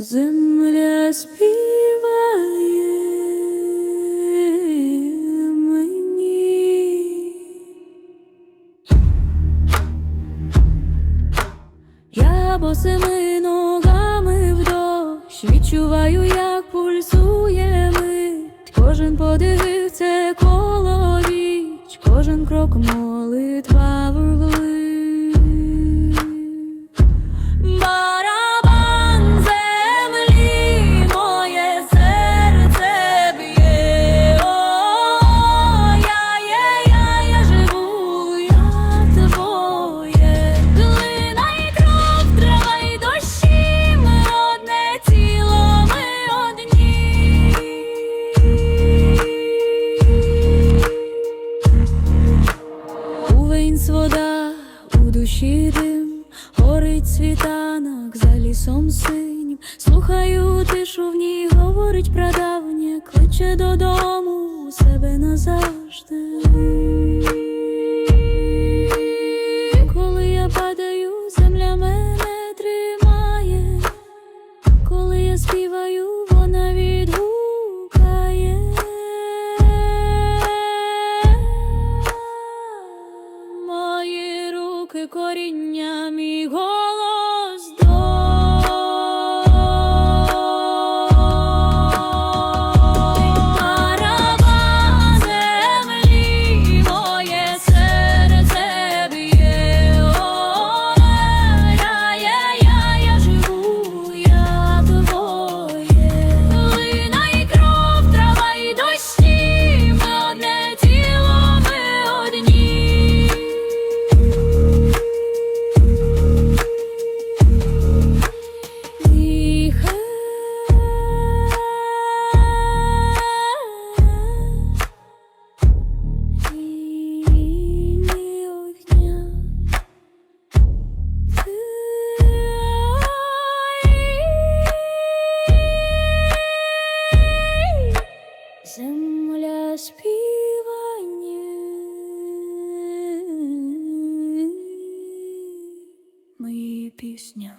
Земля співає мені. Я босими ногами в дощ відчуваю, як пульсує мить, кожен подивився крок молитва душі дим, горить світанок за лісом синім. Слухаю тишу в ній, говорить прадавнє, кличе додому себе назавжди. Коріння, мій голос пісня